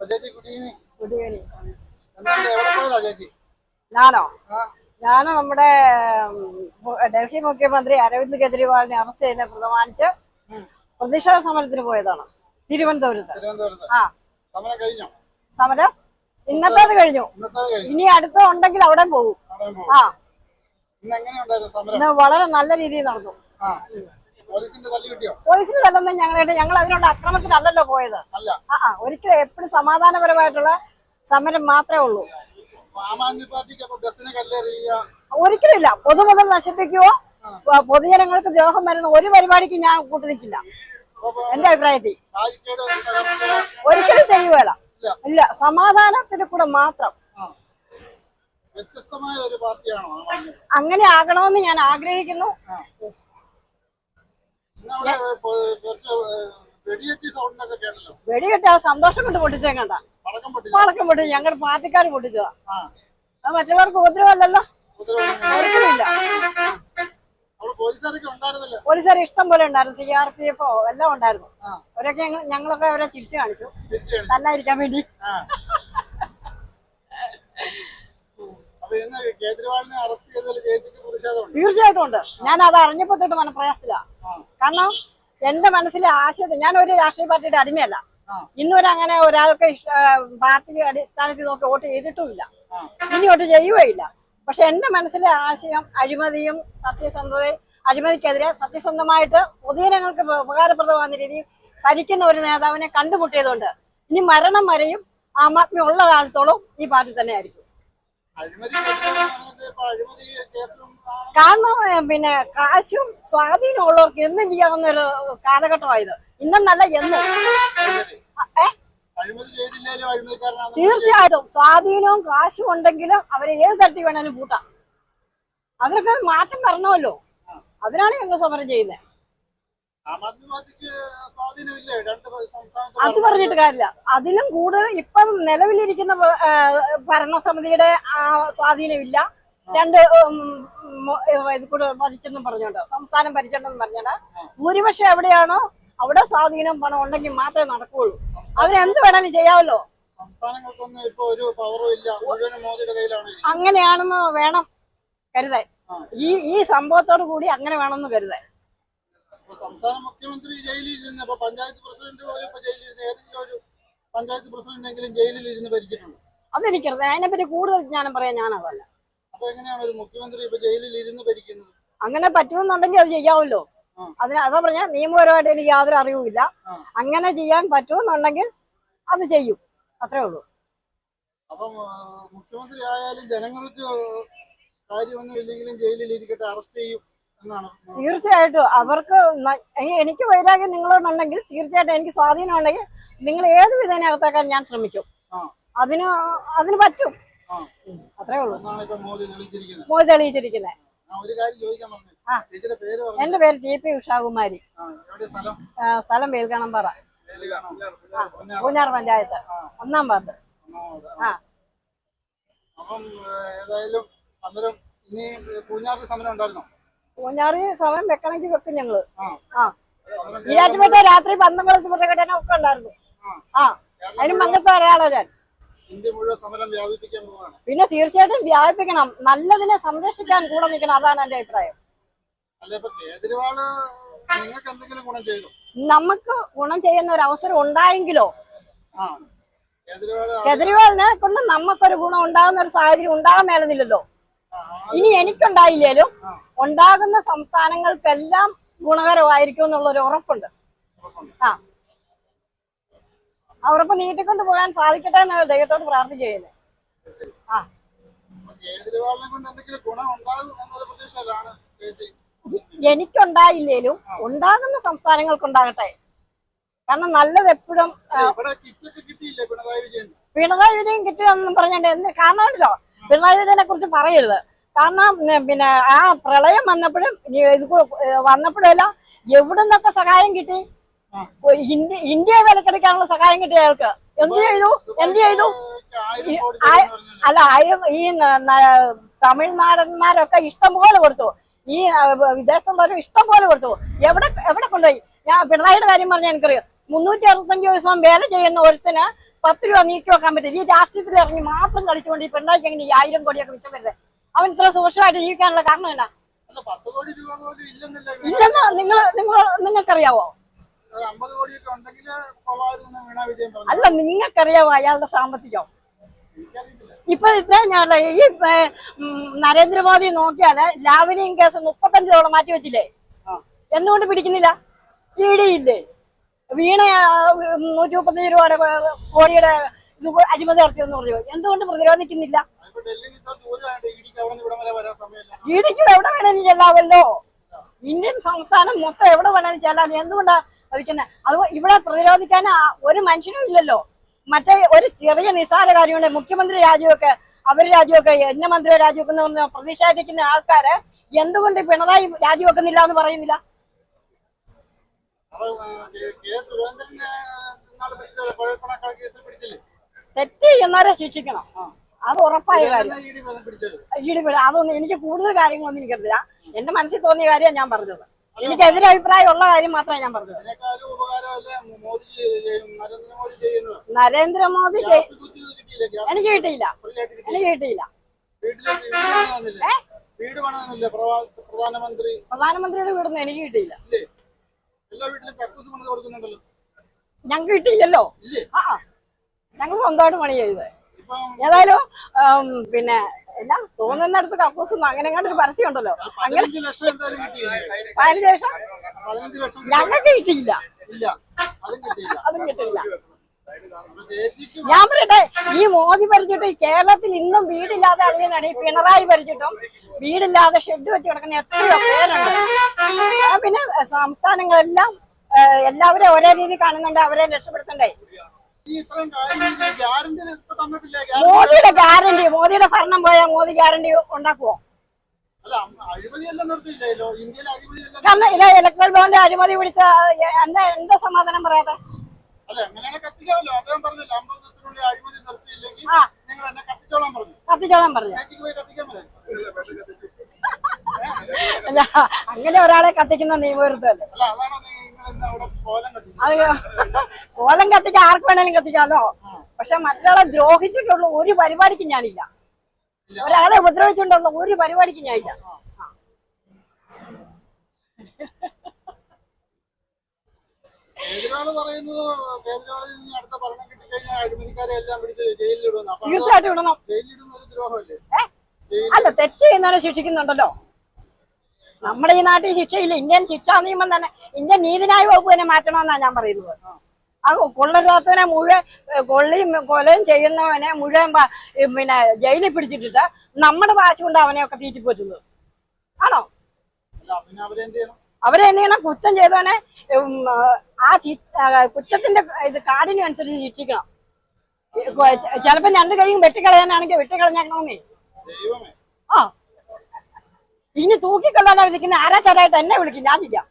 ചേച്ചി കുടിയേരി ഞാനോ ഞാൻ നമ്മുടെ ഡൽഹി മുഖ്യമന്ത്രി അരവിന്ദ് കെജ്രിവാളിനെ അറസ്റ്റ് ചെയ്യുന്ന പ്രമാണിച്ച് പ്രതിഷേധ സമരത്തിന് പോയതാണ്. തിരുവനന്തപുരത്ത്. ആ. സമരം കഴിഞ്ഞോ? സമരം ഇന്നത്തേത് കഴിഞ്ഞു. ഇന്നത്തെ കഴിഞ്ഞു. ഇനി അടുത്ത ഉണ്ടെങ്കിൽ അവിടെ പോകും. ആ. ഇന്ന് വളരെ നല്ല രീതിയിൽ നടന്നു. പോലീസിന്റെ പോലീസിന് തല്ലൊന്നും ഞങ്ങളുടെ ഞങ്ങൾ അതിനുള്ള അക്രമത്തിലല്ലല്ലോ പോയത്. ആ ഒരിക്കലും എപ്പോഴും സമാധാനപരമായിട്ടുള്ള സമരം മാത്രമേ ഉള്ളൂ. ഒരിക്കലും ഇല്ല. പൊതുമുതൽ നശിപ്പിക്കുകയോ പ- പൊതുജനങ്ങൾക്ക് ദ്രോഹം വരുന്ന ഒരു പരിപാടിക്ക് ഞാൻ കൂട്ടുനിൽക്കില്ല എന്റെ അഭിപ്രായത്തിൽ. ഒരിക്കലും ചെയ്യുകയില്ല ഇല്ല. സമാധാനത്തിന് കൂടെ മാത്രം. അങ്ങനെ ആകണമെന്ന് ഞാൻ ആഗ്രഹിക്കുന്നു ആ ഇന്ന് അവിടെ പൊ- കുറച്ച് വെടിയൊക്കെ സൗണ്ടൊക്കെ കേട്ടല്ലോ വെടികെട്ട് ആ സന്തോഷം കൊണ്ട് പൊട്ടിച്ചേക്കണ്ട പടക്കം പൊട്ടിച്ചു. ഞങ്ങളുടെ പാർട്ടിക്കാർ പൊട്ടിച്ചതാ. അത് മറ്റുള്ളവർക്ക് ഉപദ്രവമല്ലല്ലോ? പോലീസുകാർ ഇഷ്ടം പോലെ ഉണ്ടായിരുന്നു. സി ആർ പി എഫോ എല്ലാം ഉണ്ടായിരുന്നു. അവരൊക്കെ ഞങ്ങളൊക്കെ അവരെ തിരിച്ചു കാണിച്ചു. നല്ലായിരിക്കാൻ വേണ്ടി ആ അപ്പൊ ഇന്ന് കേജ്രിവാളിനെ അറസ്റ്റ് ചെയ്തതിൽ ചേച്ചിക്ക് പ്രതിഷേധമുണ്ട് തീർച്ചയായിട്ടും ഉണ്ട്. ഞാൻ അത് അറിഞ്ഞപ്പോ തൊട്ട് മനപ്രയാസില്ല കാരണം എന്റെ മനസ്സിലെ ആശയത്തിൽ ഞാൻ ഒരു രാഷ്ട്രീയ പാർട്ടിയുടെ അടിമയല്ല. ഇന്നുവരെ അങ്ങനെ ഒരാൾക്ക് പാർട്ടി അടിസ്ഥാനത്തിൽ നോക്കി വോട്ട് ചെയ്തിട്ടുമില്ല. ഇനി വോട്ട് ചെയ്യുകയില്ല. പക്ഷെ എന്റെ മനസ്സിലെ ആശയം അഴിമതിയും സത്യസന്ധതയും അഴിമതിക്കെതിരെ സത്യസന്ധമായിട്ട് പൊതുജനങ്ങൾക്ക് ഉപ- ഉപകാരപ്രദമാകുന്ന രീതിയിൽ ഭരിക്കുന്ന ഒരു നേതാവിനെ കണ്ടുമുട്ടിയതുകൊണ്ട് ഇനി മരണം വരെയും ആം ആദ്മി ഉള്ള കാലത്തോളം ഈ പാർട്ടി തന്നെ ആയിരിക്കും കാരണം പിന്നെ കാശും സ്വാധീനമുള്ളവർക്ക് എന്തും ചെയ്യാവുന്ന ഒരു കാലഘട്ടമായത്. ഇന്നെന്നല്ല എന്നും. തീർച്ചയായിട്ടും സ്വാധീനവും കാശും ഉണ്ടെങ്കിലും അവരെ ഏത് തരത്തിൽ വേണേലും കൂട്ടാം അതിനൊക്കെ മാറ്റം വരണമല്ലോ. അതിനാണ് ഞങ്ങൾ സമരം ചെയ്യുന്നത് ആം ആദ്മി പാർട്ടിക്ക് സ്വാധീനമില്ലേ രണ്ട് അത് പറഞ്ഞിട്ട് കാര്യമില്ല. അതിലും കൂടുതൽ ഇപ്പം നിലവിലിരിക്കുന്ന ഭരണസമിതിയുടെ സ്വാധീനമില്ല. രണ്ട് ഇത് കൂടെ ഭരിച്ചെന്നും പറഞ്ഞോണ്ട് സംസ്ഥാനം ഭരിച്ചിട്ടുണ്ടെന്ന് പറഞ്ഞാൽ ഭൂരിപക്ഷം എവിടെയാണോ അവിടെ സ്വാധീനം പണം ഉണ്ടെങ്കിൽ മാത്രമേ നടക്കുകയുള്ളൂ അതിന് എന്ത് വേണമെങ്കിലും ചെയ്യാമല്ലോ. അങ്ങനെയാണെന്ന് വേണം കരുതാൻ. ഈ ഈ സംഭവത്തോടു കൂടി അങ്ങനെ വേണമെന്ന് കരുതാൻ. സംസ്ഥാന മുഖ്യമന്ത്രി ജയിലിൽ ഇരുന്ന് ഇപ്പൊ പഞ്ചായത്ത് പ്രസിഡന്റ് ജയിലിൽ ഇരുന്ന് ഏതെങ്കിലും ഒരു പഞ്ചായത്ത് പ്രസിഡന്റ് എങ്കിലും ജയിലിൽ ഇരുന്ന് ഭരിച്ചിട്ടുണ്ട്. അതെനിക്കറിയാം. അതിനെപ്പറ്റി കൂടുതൽ ജ്ഞാനം പറയാൻ ഞാനതല്ല അപ്പൊ എങ്ങനെയാണ് ഒരു മുഖ്യമന്ത്രി ഇപ്പൊ ജയിലിൽ ഇരുന്ന് ഭരിക്കുന്നത്? അങ്ങനെ പറ്റുമെന്നുണ്ടെങ്കിൽ അത് ചെയ്യാവല്ലോ. അതിന് അതാ പറഞ്ഞ നിയമപരമായിട്ട് എനിക്ക് യാതൊരു അറിവുമില്ല. അങ്ങനെ ചെയ്യാൻ പറ്റുമെന്നുണ്ടെങ്കിൽ അത് ചെയ്യും. അത്രേ ഉള്ളൂ. അപ്പം മുഖ്യമന്ത്രി ആയാലും ജനങ്ങൾക്ക് കാര്യമൊന്നും ഇല്ലെങ്കിലും ജയിലിൽ ഇരിക്കട്ടെ അറസ്റ്റ് ചെയ്യും. തീർച്ചയായിട്ടും. അവർക്ക് എനിക്ക് വൈരാഗ്യം നിങ്ങളോടുണ്ടെങ്കിൽ തീർച്ചയായിട്ടും എനിക്ക് സ്വാധീനം ഉണ്ടെങ്കിൽ നിങ്ങൾ ഏത് വിധേന അകത്താക്കാൻ ഞാൻ ശ്രമിക്കും. അതിന് അതിന് പറ്റും. അത്രേ ഉള്ളൂ. മോദി തെളിയിച്ചിരിക്കുന്നത്. എന്റെ പേര് ടി പി ഉഷാകുമാരി. സ്ഥലം? വേൽക്കണം പറ. പൂഞ്ഞാർ പഞ്ചായത്ത്. ഒന്നാം വാർഡ്. ആ. അപ്പം ഏതായാലും സമരം ഇനി പൂഞ്ഞാറിൽ സമരം ഉണ്ടായിരുന്നോ? പൂഞ്ഞാറ് സമയം വെക്കണമെങ്കിൽ വെക്കും ഞങ്ങൾ. ആ. ഈരാറ്റുപേട്ട രാത്രി പന്തംകുളത്ത് പ്രകടനം ഒക്കെ ഉണ്ടായിരുന്നു. ആ. അതിന് മങ്ങത്ത് ഒരാളോ ഞാൻ? പിന്നെ തീർച്ചയായിട്ടും വ്യാപിപ്പിക്കണം. നല്ലതിനെ സംരക്ഷിക്കാൻ കൂടെ നിൽക്കണം. അതാണ് എന്റെ അഭിപ്രായം. നമുക്ക് ഗുണം ചെയ്യുന്ന ഒരു അവസരം ഉണ്ടായെങ്കിലോ? കെജ്രിവാളിനെ കൊണ്ട് നമുക്കൊരു ഗുണം ഉണ്ടാകുന്ന ഒരു സാഹചര്യം ഉണ്ടാകാൻ മേലുന്നില്ലല്ലോ ഇനി എനിക്കുണ്ടായില്ലേലും. ഉണ്ടാകുന്ന സംസ്ഥാനങ്ങൾക്കെല്ലാം ഗുണകരമായിരിക്കും എന്നുള്ളൊരു ഉറപ്പുണ്ട്. ആ. ആ ഉറപ്പ് നീട്ടിക്കൊണ്ട് പോകാൻ സാധിക്കട്ടെ എന്ന് ദൈവത്തോട് പ്രാർത്ഥിക്കുകയല്ലേ എനിക്കുണ്ടായില്ലേലും ഉണ്ടാകുന്ന സംസ്ഥാനങ്ങൾക്കുണ്ടാകട്ടെ. കാരണം നല്ലത് എപ്പോഴും പിണറായി വിജയൻ കിട്ടിയെന്നും പറഞ്ഞിട്ടുണ്ട് എന്ത് കാരണമല്ലോ പിണറായി വിജയനെ കുറിച്ച് പറയരുത്. കാരണം പിന്നെ ആ പ്രളയം വന്നപ്പോഴും ഇത് വന്നപ്പോഴെല്ലാം എവിടെ നിന്നൊക്കെ സഹായം കിട്ടി? ഇന്ത്യ ഇന്ത്യയെ വിലക്കെടുക്കാനുള്ള സഹായം കിട്ടി അയാൾക്ക് എന്ത് ചെയ്തു? എന്ത് ചെയ്തു? അല്ല ആയിരം ഈ തമിഴ്നാടന്മാരൊക്കെ ഇഷ്ടം പോലെ കൊടുത്തു. ഈ വിദേശം വിദേശത്തുള്ളവരും ഇഷ്ടം പോലെ കൊടുത്തു. എവിടെ എവിടെ കൊണ്ടുപോയി? ഞാൻ പിണറായിയുടെ കാര്യം പറഞ്ഞാൽ എനിക്കറിയാം. മുന്നൂറ്റി അറുപത്തഞ്ച് ദിവസം വേല ചെയ്യുന്ന ഒരുത്തിന് പത്ത് രൂപ നീക്കി വെക്കാൻ പറ്റില്ല. ഈ രാഷ്ട്രീയത്തിൽ ഇറങ്ങി മാത്രം കളിച്ചുകൊണ്ട് ഈ പിണറായിക്ക് എങ്ങനെ ഈ ആയിരം കോടിയൊക്കെ മിച്ചം വരുന്നത്? അവൻ ഇത്ര സൂക്ഷ്മമായിട്ട് ജീവിക്കാനുള്ള കാരണം എന്നാ ഇല്ലെന്ന് നിങ്ങൾ നിങ്ങൾ നിങ്ങൾക്കറിയാവോ? അല്ല നിങ്ങൾക്കറിയാവോ അയാളുടെ സാമ്പത്തികം? ഇപ്പൊ ഞാൻ ഈ നരേന്ദ്രമോദി നോക്കിയാൽ ലാവലിയും കേസ് മുപ്പത്തഞ്ചോളം മാറ്റി വെച്ചില്ലേ. എന്തുകൊണ്ട് പിടിക്കുന്നില്ല? ഇടിയില്ലേ വീണ നൂറ്റി മുപ്പത്തഞ്ച് രൂപയുടെ കോടിയുടെ അഴിമതി നടത്തിയെന്ന് പറഞ്ഞു. എന്തുകൊണ്ട് പ്രതിരോധിക്കുന്നില്ല? ഇടിക്ക് എവിടെ വേണേലും ചെല്ലാമല്ലോ. ഇന്ത്യൻ സംസ്ഥാനം മൊത്തം എവിടെ വേണേലും ചെല്ലാൻ എന്തുകൊണ്ടാ ഭവിക്കുന്നത് അത് ഇവിടെ പ്രതിരോധിക്കാൻ ഒരു മനുഷ്യനും ഇല്ലല്ലോ. മറ്റേ ഒരു ചെറിയ നിസ്സാര കാര്യമുണ്ട്. മുഖ്യമന്ത്രി രാജിവെക്കെ അവർ രാജിവെക്കെ എന്നെ മന്ത്രി രാജിവെക്കുന്ന പ്രതിഷേധിക്കുന്ന ആൾക്കാര് എന്തുകൊണ്ട് പിണറായി രാജിവെക്കുന്നില്ല എന്ന് പറയുന്നില്ല? കേസ് സുരേന്ദ്രനെ പിടിച്ചില്ലേ? തെറ്റ് ചെയ്യുന്നവരെ ശിക്ഷിക്കണം. അത് ഉറപ്പായ കാര്യം. ഈടുപിടി അതൊന്നും എനിക്ക് കൂടുതൽ കാര്യങ്ങളൊന്നും എനിക്കറിയില്ല എന്റെ മനസ്സിൽ തോന്നിയ കാര്യമാണ് ഞാൻ പറഞ്ഞത്. എനിക്ക് എതിരെ അഭിപ്രായം ഉള്ള കാര്യം മാത്രമേ ഞാൻ പറഞ്ഞത് നരേന്ദ്രമോദി എനിക്ക് കിട്ടിയില്ല. എനിക്ക് കിട്ടിയില്ല. പ്രധാനമന്ത്രിയുടെ വീടൊന്നും എനിക്ക് കിട്ടിയില്ല. ഞങ്ങൾക്ക് കിട്ടിയില്ലല്ലോ? ആ. ഞങ്ങൾ സ്വന്തമായിട്ട് പണി ചെയ്തത്. ഏതായാലും പിന്നെ എന്നാ തോന്നുന്നിടത്ത് കക്കൂസ് അങ്ങനെ ഒരു പരസ്യം ഉണ്ടല്ലോ. അങ്ങനെ പതിനഞ്ച് ലക്ഷം ഞങ്ങൾക്ക് കിട്ടിയില്ല. അതും ചേച്ചിക്ക് ഞാൻ പറയട്ടെ ഈ മോദി ഭരിച്ചിട്ട് ഈ കേരളത്തിൽ ഇന്നും വീടില്ലാതെ അറിയുന്നതാണ് ഈ പിണറായി ഭരിച്ചിട്ടും വീടില്ലാതെ ഷെഡ് വെച്ച് കിടക്കുന്ന എത്രയോ പേരുണ്ട്. പിന്നെ സംസ്ഥാനങ്ങളെല്ലാം എല്ലാവരും ഒരേ രീതി കാണുന്നുണ്ട് അവരെ രക്ഷപ്പെടുത്തണ്ടേ? മോദിയുടെ ഗ്യാരണ്ടി മോദിയുടെ ഭരണം പോയാൽ മോദി ഗ്യാരണ്ടി ഉണ്ടാക്കുവോ? കാരണം ഇല്ല ഇലക്ട്രൽ ബോണ്ട് അഴിമതി പിടിച്ച എന്താ എന്താ സമാധാനം പറയാതെ കത്തിച്ചോളാൻ പറഞ്ഞു. അല്ല അങ്ങനെ ഒരാളെ കത്തിക്കുന്ന നിയമവിരുദ്ധമല്ലേ? അവിടെ കോലം കത്തിക്കാൻ ആർക്ക് വേണേലും കത്തിക്കാലോ. പക്ഷെ മറ്റൊരാളെ ദ്രോഹിച്ചിട്ടുള്ള ഒരു പരിപാടിക്ക് ഞാനില്ല. ഒരാളെ ഉപദ്രവിച്ചിട്ടുള്ള ഒരു പരിപാടിക്ക് ഞാനില്ല. തീർച്ചയായിട്ടും ഇടണം. അല്ല തെറ്റ് ചെയ്യുന്നവരെ ശിക്ഷിക്കുന്നുണ്ടല്ലോ. നമ്മുടെ ഈ നാട്ടിൽ ശിക്ഷയില്ല. ഇന്ത്യൻ ശിക്ഷാ നിയമം തന്നെ ഇന്ത്യൻ നീതിന്യായ വകുപ്പ് തന്നെ മാറ്റണമെന്നാണ് ഞാൻ പറയുന്നത്. ആ കൊള്ളരാത്തവനെ മുഴുവൻ കൊള്ളിയും കൊലയും ചെയ്യുന്നവനെ മുഴുവൻ പിന്നെ ജയിലിൽ പിടിച്ചിട്ടിട്ട് നമ്മുടെ വാശി കൊണ്ട് അവനെയൊക്കെ തീറ്റിപ്പോറ്റുന്നത്. ആണോ? അവരെന്ത് ചെയ്യണം? കുറ്റം ചെയ്തവനെ ആ കുറ്റത്തിന്റെ ഇത് കാടിനനുസരിച്ച് ശിക്ഷിക്കണം. ചിലപ്പോ രണ്ട് കൈയും വെട്ടിക്കളയാനാണെങ്കിൽ വെട്ടിക്കളഞ്ഞേക്കണമെന്നേ. ആ. ഇനി തൂക്കിക്കൊള്ളാതെ വിളിക്കുന്ന. ആരാ ചാരായിട്ട് എന്നെ വിളിക്കും? ഞാൻ ചെയ്യാം?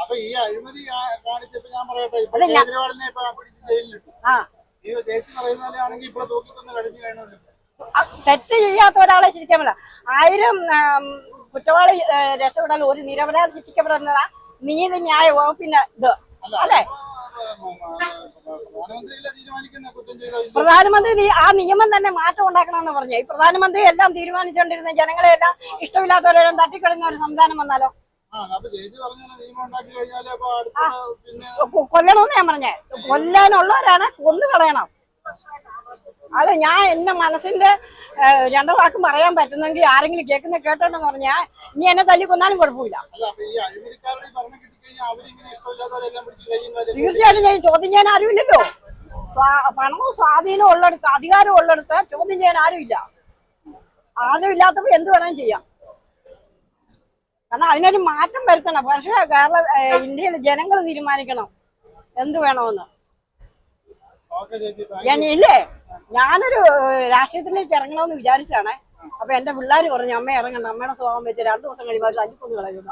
അപ്പൊ ഈ അഴിമതി കാ- കാണിച്ചപ്പോ ഞാൻ പറയട്ടെ ഇപ്പൊ അല്ല, ഞാൻ- കേജ്രിവാളിനെ ഇപ്പൊ പിടിച്ച് ജയിലിലിട്ടു. ആ. ഈ ചേച്ചി പറയുന്ന പോലെയാണെങ്കിൽ ഇപ്പോൾ തൂക്കിക്കൊന്ന് കഴിഞ്ഞു കഴിഞ്ഞു തെറ്റ് ചെയ്യാത്ത ഒരാളെ ശിക്ഷിക്കാൻ പറ്റില്ല. ആയിരം കുറ്റവാളി രക്ഷപ്പെടാൻ ഒരു നിരപരാധി ശിക്ഷിക്കപ്പെടുന്നതാ നീതി ന്യായ വകുപ്പിന്റെ ഇത്. അല്ല പ്രധാനമന്ത്രി ആ നിയമം തന്നെ മാറ്റം ഉണ്ടാക്കണമെന്ന് പറഞ്ഞു. ഈ പ്രധാനമന്ത്രി എല്ലാം തീരുമാനിച്ചുകൊണ്ടിരുന്ന ജനങ്ങളെ എല്ലാം ഇഷ്ടമില്ലാത്തവരെല്ലാം തട്ടിക്കളഞ്ഞ ഒരു സംവിധാനം വന്നാലോ? കൊല്ലണമെന്ന് ഞാൻ പറഞ്ഞേ. കൊല്ലാനുള്ളവരാണ് കൊന്നു കളയണം അത് ഞാൻ എന്റെ മനസ്സിന്റെ രണ്ടു വാക്കും പറയാൻ പറ്റുന്നെങ്കിൽ ആരെങ്കിലും കേൾക്കുന്ന കേട്ടോണ്ടെന്ന് പറഞ്ഞാൽ ഇനി എന്നെ തല്ലി കൊന്നാലും കുഴപ്പമില്ല. തീർച്ചയായിട്ടും ഞാൻ ചോദ്യം ചെയ്യാൻ ആരുമില്ലല്ലോ. പണവും സ്വാധീനവും ഉള്ളിടത്ത് അധികാരവും ഉള്ളിടത്ത് ചോദ്യം ചെയ്യാൻ ആരുമില്ല. ആരും ഇല്ലാത്തപ്പോ എന്ത് വേണമെങ്കിലും ചെയ്യാം. കാരണം അതിനൊരു മാറ്റം വരുത്തണം. പക്ഷേ കേരള ഇന്ത്യയിലെ ജനങ്ങൾ തീരുമാനിക്കണം. എന്ത് വേണമെന്ന്. ഞാൻ ഇല്ലേ ഞാനൊരു രാഷ്ട്രീയത്തിലേക്ക് ഇറങ്ങണമെന്ന് വിചാരിച്ചാണ്. അപ്പൊ എന്റെ പിള്ളേർ പറഞ്ഞു അമ്മ ഇറങ്ങണം അമ്മയുടെ സ്വഭാവം വെച്ച് രണ്ടു ദിവസം കഴിയുമ്പോൾ അവർ തല്ലിക്കൊന്ന് കളയുക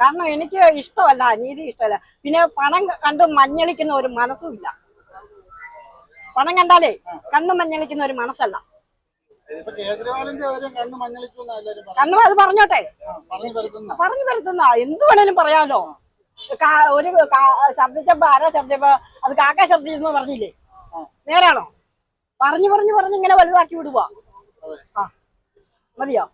കാരണം എനിക്ക് ഇഷ്ടമല്ല അനീതി ഇഷ്ടമല്ല. പിന്നെ പണം കണ്ട് മഞ്ഞളിക്കുന്ന ഒരു മനസ്സും ഇല്ല. പണം കണ്ടാലേ കണ്ണു മഞ്ഞളിക്കുന്ന ഒരു മനസ്സല്ല. കണ്ണ് അത് പറഞ്ഞോട്ടെ. പറഞ്ഞു പരത്തുന്ന വരുത്തുന്ന എന്ത് വേണേലും പറയാമല്ലോ ഒരു ശബ്ദിച്ചപ്പോ ആരാ ശബ്ദിച്ചപ്പോ? അത് കാക്ക ശബ്ദിച്ചെന്ന് പറഞ്ഞില്ലേ. നേരാണോ? പറഞ്ഞു പറഞ്ഞു പറഞ്ഞു ഇങ്ങനെ വലുതാക്കി വിടുവാ. ആ. മതിയോ?